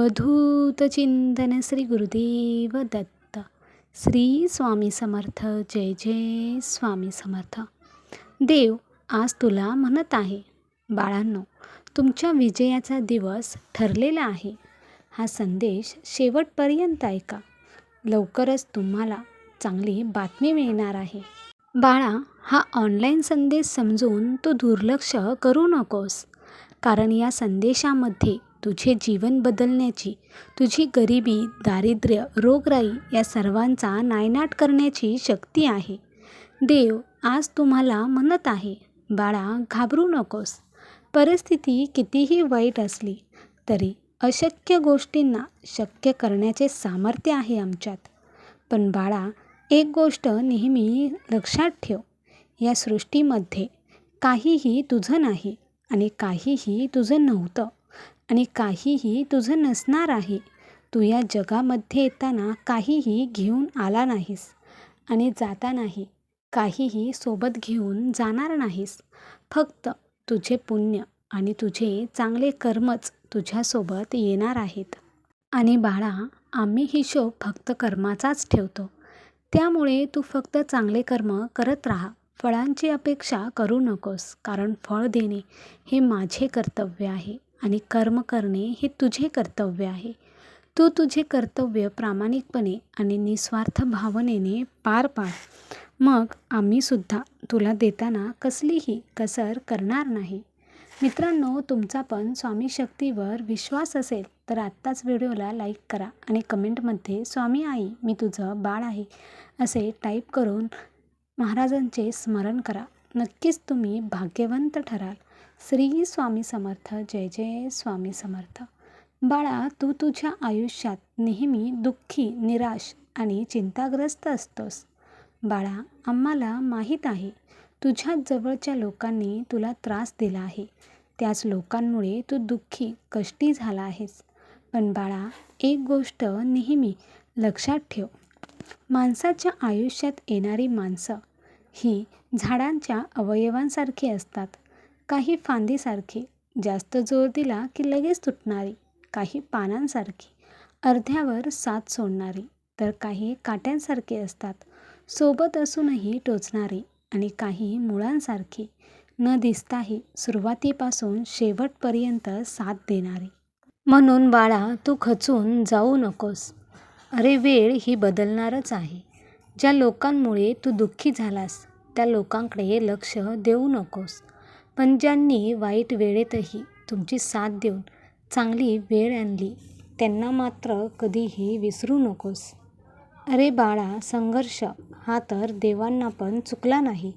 अवधूत चिंतन श्री गुरुदेव दत्त। श्री स्वामी समर्थ। जय जय स्वामी समर्थ। देव आज तुला म्हणत आहे बाळांनो तुमच्या विजयाचा दिवस ठरलेला आहे. हा संदेश शेवटपर्यंत ऐका. लवकरच तुम्हाला चांगली बातमी मिळणार आहे. बाळा हा ऑनलाईन संदेश समजून तू दुर्लक्ष करू नकोस. कारण या संदेशामध्ये तुझे जीवन बदलण्याची तुझी गरिबी दारिद्र्य रोगराई या सर्वांचा नायनाट करण्याची शक्ती आहे. देव आज तुम्हाला म्हणत आहे बाळा घाबरू नकोस. परिस्थिती कितीही वाईट असली तरी अशक्य गोष्टींना शक्य करण्याचे सामर्थ्य आहे आमच्यात. पण बाळा एक गोष्ट नेहमी लक्षात ठेव. या सृष्टीमध्ये काहीही तुझं नाही आणि काहीही तुझं नव्हतं. आणि काहीही तुझं नसणार आहे. तू या जगामध्ये येताना काहीही घेऊन आला नाहीस आणि जातानाही काहीही सोबत घेऊन जाणार नाहीस. फक्त तुझे पुण्य आणि तुझे चांगले कर्मच तुझ्यासोबत येणार आहेत. आणि बाळा आम्ही हिशोब फक्त कर्माचाच ठेवतो. त्यामुळे तू फक्त चांगले कर्म करत राहा. फळांची अपेक्षा करू नकोस कारण फळ देणे हे माझे कर्तव्य आहे. आणि कर्म करणे हे तुझे कर्तव्य आहे. तू तुझे कर्तव्य प्रामाणिकपणे आणि निस्वार्थ भावनेने पार पाड. मग आम्हीसुद्धा तुला देताना कसलीही कसर करणार नाही. मित्रांनो तुमचा पण स्वामी शक्तीवर विश्वास असेल तर आत्ताच व्हिडिओला लाईक करा आणि कमेंटमध्ये स्वामी आई मी तुझं बाळ आहे असे टाईप करून महाराजांचे स्मरण करा. नक्कीच तुम्ही भाग्यवंत ठराल. श्री स्वामी समर्थ जय जय स्वामी समर्थ. बाळा तू तुझ्या आयुष्यात नेहमी दुःखी निराश आणि चिंताग्रस्त असतोस. बाळा आम्हाला माहीत आहे तुझ्या जवळच्या लोकांनी तुला त्रास दिला आहे. त्याच लोकांमुळे तू दुःखी कष्टी झाला आहेस. पण बाळा एक गोष्ट नेहमी लक्षात ठेव. माणसाच्या आयुष्यात येणारी माणसं ही झाडांच्या अवयवांसारखी असतात. काही फांदीसारखी. जास्त जोर दिला की लगेच तुटणारी. काही पानांसारखी. अर्ध्यावर साथ सोडणारी. तर काही काट्यांसारखी असतात. सोबत असूनही टोचणारी आणि काही मुळांसारखी. न दिसताही सुरुवातीपासून शेवटपर्यंत साथ देणारी. म्हणून बाळा तू खचून जाऊ नकोस. अरे वेळ ही बदलणारच आहे. ज्या लोकांमुळे तू दुःखी झालास त्या लोकांकडे लक्ष देऊ नकोस. पण ज्यांनी वाईट वेळेतही तुमची साथ देऊन चांगली वेळ आणली त्यांना मात्र कधीही विसरू नकोस. अरे बाळा संघर्ष हा तर देवांना पण चुकला नाही.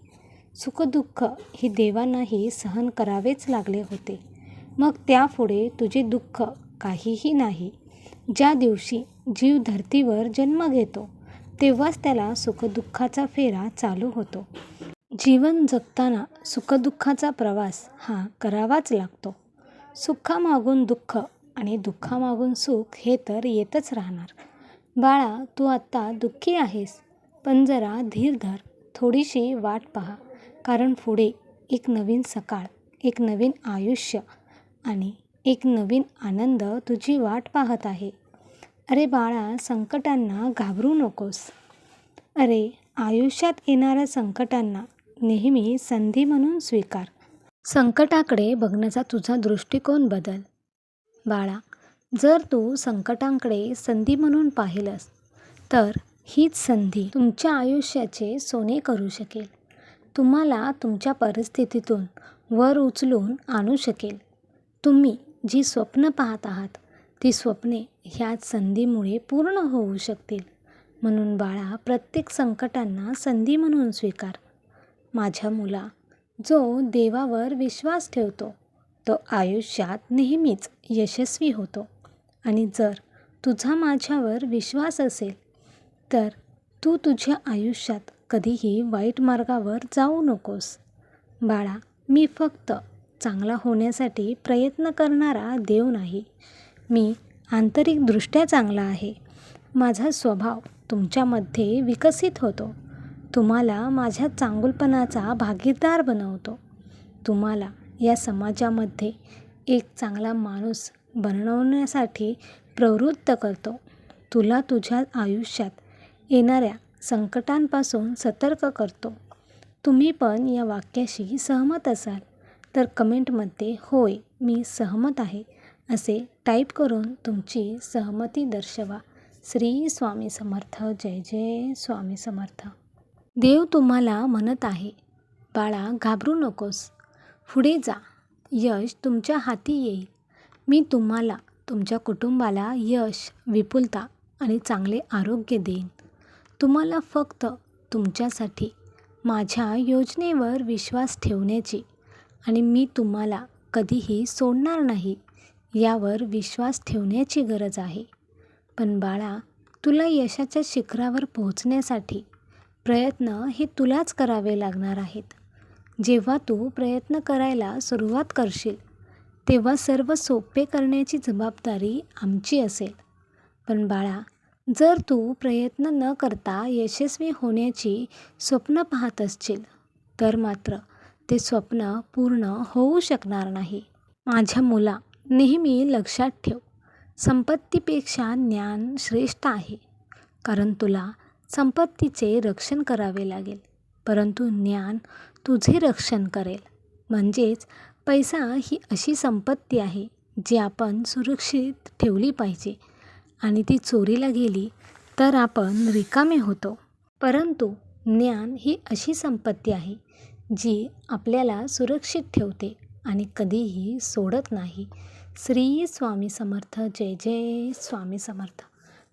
सुखदुःख ही देवांनाही सहन करावेच लागले होते. मग त्यापुढे तुझे दुःख काहीही नाही. ज्या दिवशी जीव धरतीवर जन्म घेतो तेव्हाच त्याला सुखदुःखाचा फेरा चालू होतो. जीवन जगताना सुखदुःखाचा प्रवास हा करावाच लागतो. सुखामागून दुःख आणि दुःखामागून सुख हे तर येतच राहणार. बाळा तू आत्ता दुःखी आहेस पण जरा धीर धर थोडीशी वाट पहा. कारण पुढे एक नवीन सकाळ एक नवीन आयुष्य आणि एक नवीन आनंद तुझी वाट पाहत आहे. अरे बाळा संकटांना घाबरू नकोस. अरे आयुष्यात येणाऱ्या संकटांना नेहमी संधी म्हणून स्वीकार. संकटाकडे बघण्याचा तुझा दृष्टिकोन बदल. बाळा जर तू संकटांकडे संधी म्हणून पाहिलंस तर हीच संधी तुमच्या आयुष्याचे सोने करू शकेल. तुम्हाला तुमच्या परिस्थितीतून वर उचलून आणू शकेल. तुम्ही जी स्वप्न पाहत आहात ती स्वप्ने ह्याच संधीमुळे पूर्ण होऊ शकतील. म्हणून बाळा प्रत्येक संकटांना संधी म्हणून स्वीकार. माझ्या मुला जो देवावर विश्वास ठेवतो तो आयुष्यात नेहमीच यशस्वी होतो. आणि जर तुझा माझ्यावर विश्वास असेल तर तू तुझ्या आयुष्यात कधीही वाईट मार्गावर जाऊ नकोस. बाळा मी फक्त चांगला होण्यासाठी प्रयत्न करणारा देव नाही. मी आंतरिकदृष्ट्या चांगला आहे. माझा स्वभाव तुमच्यामध्ये विकसित होतो. तुम्हाला माझ्या चांगुलपणाचा भागीदार बनवतो. तुम्हाला या समाजामध्ये एक चांगला माणूस बनवण्यासाठी प्रवृत्त करतो. तुला तुझ्या आयुष्यात येणाऱ्या संकटांपासून सतर्क करतो. तुम्ही पण या वाक्याशी सहमत असाल तर कमेंटमध्ये होय मी सहमत आहे असे टाईप करून तुमची सहमती दर्शवा. श्री स्वामी समर्थ. जय जय स्वामी समर्थ. देव तुम्हाला म्हणत आहे बाळा घाबरू नकोस. पुढे जा. यश तुमच्या हाती येईल. मी तुम्हाला तुमच्या कुटुंबाला यश विपुलता आणि चांगले आरोग्य देईन. तुम्हाला फक्त तुमच्यासाठी माझ्या योजनेवर विश्वास ठेवण्याची आणि मी तुम्हाला कधीही सोडणार नाही यावर विश्वास ठेवण्याची गरज आहे. पण बाळा तुला यशाच्या शिखरावर पोहोचण्यासाठी प्रयत्न हे तुलाच करावे लागणार आहेत. जेव्हा तू प्रयत्न करायला सुरुवात करशील तेव्हा सर्व सोपे करण्याची जबाबदारी आमची असेल. पण बाळा जर तू प्रयत्न न करता यशस्वी होण्याची स्वप्न पाहत असशील तर मात्र ते स्वप्न पूर्ण होऊ शकणार नाही. माझ्या मुला नेहमी लक्षात ठेव. संपत्तीपेक्षा ज्ञान श्रेष्ठ आहे. कारण तुला संपत्तीचे रक्षण करावे लागेल. परंतु ज्ञान तुझे रक्षण करेल. म्हणजेच पैसा ही अशी संपत्ती आहे जी आपण सुरक्षित ठेवली पाहिजे. आणि ती चोरीला गेली तर आपण रिकामे होतो. परंतु ज्ञान ही अशी संपत्ती आहे जी आपल्याला सुरक्षित ठेवते आणि कधीही सोडत नाही. श्री स्वामी समर्थ. जय जय स्वामी समर्थ.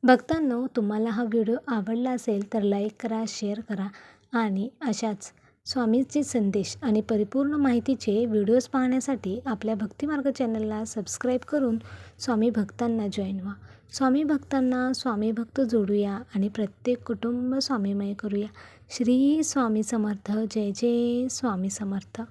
भक्तांनो तुम्हाला हा व्हिडिओ आवडला असेल तर लाईक करा शेअर करा आणि अशाच स्वामीचे संदेश आणि परिपूर्ण माहितीचे व्हिडिओज पाहण्यासाठी आपल्या भक्तिमार्ग चॅनलला सबस्क्राईब करून स्वामी भक्तांना जॉईन व्हा. स्वामी भक्तांना स्वामी भक्त जोडूया आणि प्रत्येक कुटुंब स्वामीमय करूया. श्री स्वामी समर्थ. जय जय स्वामी समर्थ.